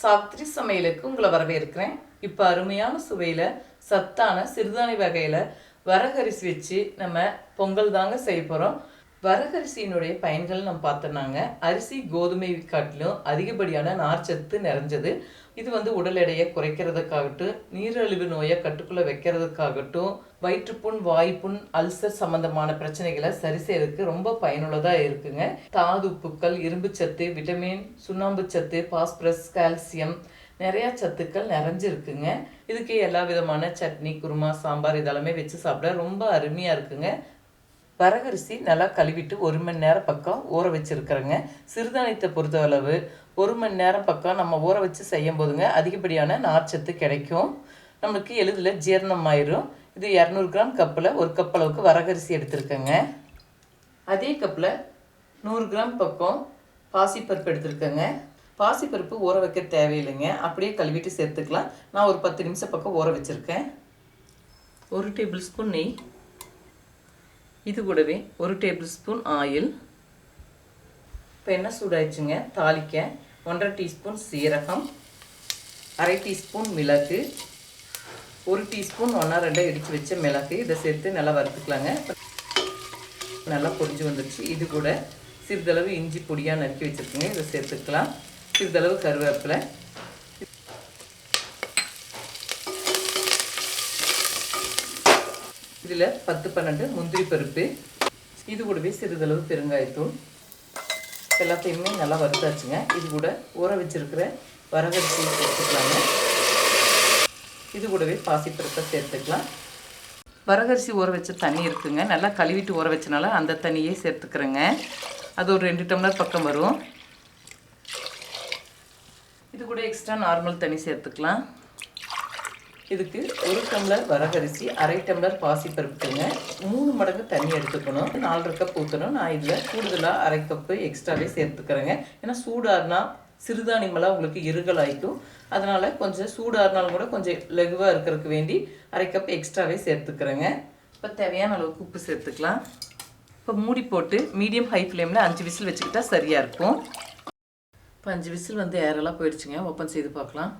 சாத்ரி சமையலுக்கு உங்களை வரவேற்கிறேன். இப்போ அருமையான சுவையில் சத்தான சிறுதானிய வகையில் வரகரிசி வச்சு நம்ம பொங்கல் தாங்க செய்ய போகிறோம் வரகரிசியினுடைய பயன்கள் நம்ம பார்த்தோம்னாங்க. அரிசி கோதுமை காட்டிலும் அதிகப்படியான நார்ச்சத்து நிறைஞ்சது. இது வந்து உடல் எடையை குறைக்கிறதுக்காகட்டும் நீரிழிவு நோயை கட்டுக்குள்ளே வைக்கிறதுக்காகட்டும் வயிற்றுப்புண் வாய்ப்புண் அல்சர் சம்பந்தமான பிரச்சனைகளை சரி செய்யறதுக்கு ரொம்ப பயனுள்ளதாக இருக்குங்க. தாது உப்புக்கள் இரும்பு சத்து விட்டமின் சுண்ணாம்பு சத்து பாஸ்பரஸ் கால்சியம் நிறையா சத்துக்கள் நிறைஞ்சிருக்குங்க. இதுக்கு எல்லா விதமான சட்னி குருமா சாம்பார் இதெல்லாமே வச்சு சாப்பிட ரொம்ப அருமையாக இருக்குங்க. வரகரிசி நல்லா கழுவிட்டு ஒரு மணி நேரம் பக்கம் ஊற வச்சுருக்குறேங்க. சிறுதானியத்தை பொறுத்தளவு ஒரு மணி நேரம் பக்கம் நம்ம ஊற வச்சு செய்யும் போதுங்க அதிகப்படியான நார்ச்சத்து கிடைக்கும். நம்மளுக்கு எளிதில் ஜீரணம் ஆயிரும். இது இரநூறு கிராம் கப்பில் ஒரு கப் அளவுக்கு வரகரிசி எடுத்திருக்கேங்க. அதே கப்பில் நூறு கிராம் பக்கம் பாசிப்பருப்பு எடுத்திருக்கேங்க. பாசிப்பருப்பு ஊற வைக்க தேவையில்லைங்க. அப்படியே கழுவிட்டு சேர்த்துக்கலாம். நான் ஒரு பத்து நிமிஷம் பக்கம் ஊற வச்சுருக்கேன். ஒரு டேபிள் ஸ்பூன் நெய். இது கூடவே ஒரு டேபிள் ஸ்பூன் ஆயில் இப்போ என்ன சூடாயிடுச்சுங்க? தாளிக்க ஒன்றரை டீஸ்பூன் சீரகம் அரை டீஸ்பூன் மிளகு ஒரு டீஸ்பூன் ஒன்றா ரெண்டாக இடித்து வச்ச மிளகு. இதை சேர்த்து நல்லா வறுத்துக்கலாங்க. நல்லா பொரிஞ்சு வந்துடுச்சு இது கூட சிறிதளவு இஞ்சி பொடியாக நறுக்கி வச்சுருக்குங்க. இதை சேர்த்துக்கலாம். சிறிதளவு கருவேப்பிலை இதில் பத்து பன்னெண்டு முந்திரி பருப்பு இது கூடவே சிறிதளவு பெருங்காயத்தூள். எல்லாத்தையுமே நல்லா வறுத்தாச்சுங்க. இது கூட ஊற வச்சிருக்கிற வரகரிசியை சேர்த்துக்கலாங்க. இது கூடவே பாசிப்பருப்பை சேர்த்துக்கலாம். வரகரிசி ஊற வச்ச தண்ணி இருக்குங்க. நல்லா கழுவிட்டு ஊற வச்சனால அந்த தண்ணியே சேர்த்துக்கிறேங்க. அது ஒரு ரெண்டு டம்ளர் பக்கம் வரும். இது கூட எக்ஸ்ட்ரா நார்மல் தண்ணி சேர்த்துக்கலாம். இதுக்கு ஒரு டம்ளர் வரகரிசி அரை டம்ளர் பாசிப்பருப்புங்க. மூணு மடங்கு தண்ணி எடுத்துக்கணும். நாலரை கப் ஊற்றணும் நான் இதில் கூடுதலாக அரை கப்பு எக்ஸ்ட்ராவே சேர்த்துக்கிறேங்க. ஏன்னா சூடாறுனா சிறுதானியமெல்லாம் உங்களுக்கு இருகல் ஆயிட்டும் அதனால் கொஞ்சம் சூடாறுனாலும் கூட கொஞ்சம் லெகுவாக இருக்கிறதுக்கு வேண்டி அரை கப் எக்ஸ்ட்ராவே சேர்த்துக்கிறேங்க. இப்போ தேவையான அளவுக்கு உப்பு சேர்த்துக்கலாம். இப்போ மூடி போட்டு மீடியம் ஹை ஃப்ளேமில் அஞ்சு விசில் வச்சுக்கிட்டா சரியாக இருக்கும். இப்போ அஞ்சு விசில் வந்து ஏரெல்லாம் போயிடுச்சுங்க. ஓப்பன் செய்து பார்க்கலாம்.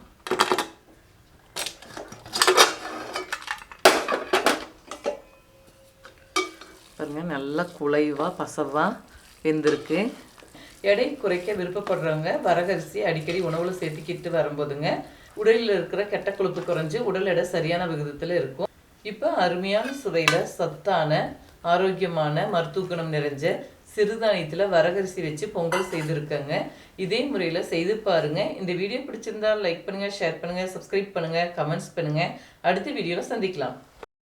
பாருங்க நல்லா குலைவாக பசவாக வெந்திருக்கு. எடை குறைக்க விருப்பப்படுறவங்க வரகரிசி அடிக்கடி உணவில் சேர்த்துக்கிட்டு வரும்போதுங்க உடலில் இருக்கிற கெட்ட கொழுப்பு குறைஞ்சு உடல் எடை சரியான விகிதத்தில் இருக்கும். இப்போ அருமையான சுவையில் சத்தான ஆரோக்கியமான மருத்துவ குணம் நிறைஞ்ச சிறுதானியத்தில் வரகரிசி வச்சு பொங்கல் செய்திருக்கேங்க. இதே முறையில் செய்து பாருங்கள் இந்த வீடியோ பிடிச்சிருந்தா லைக் பண்ணுங்கள் ஷேர் பண்ணுங்கள் சப்ஸ்கிரைப் பண்ணுங்கள் கமெண்ட்ஸ் பண்ணுங்கள் அடுத்த வீடியோவில் சந்திக்கலாம்.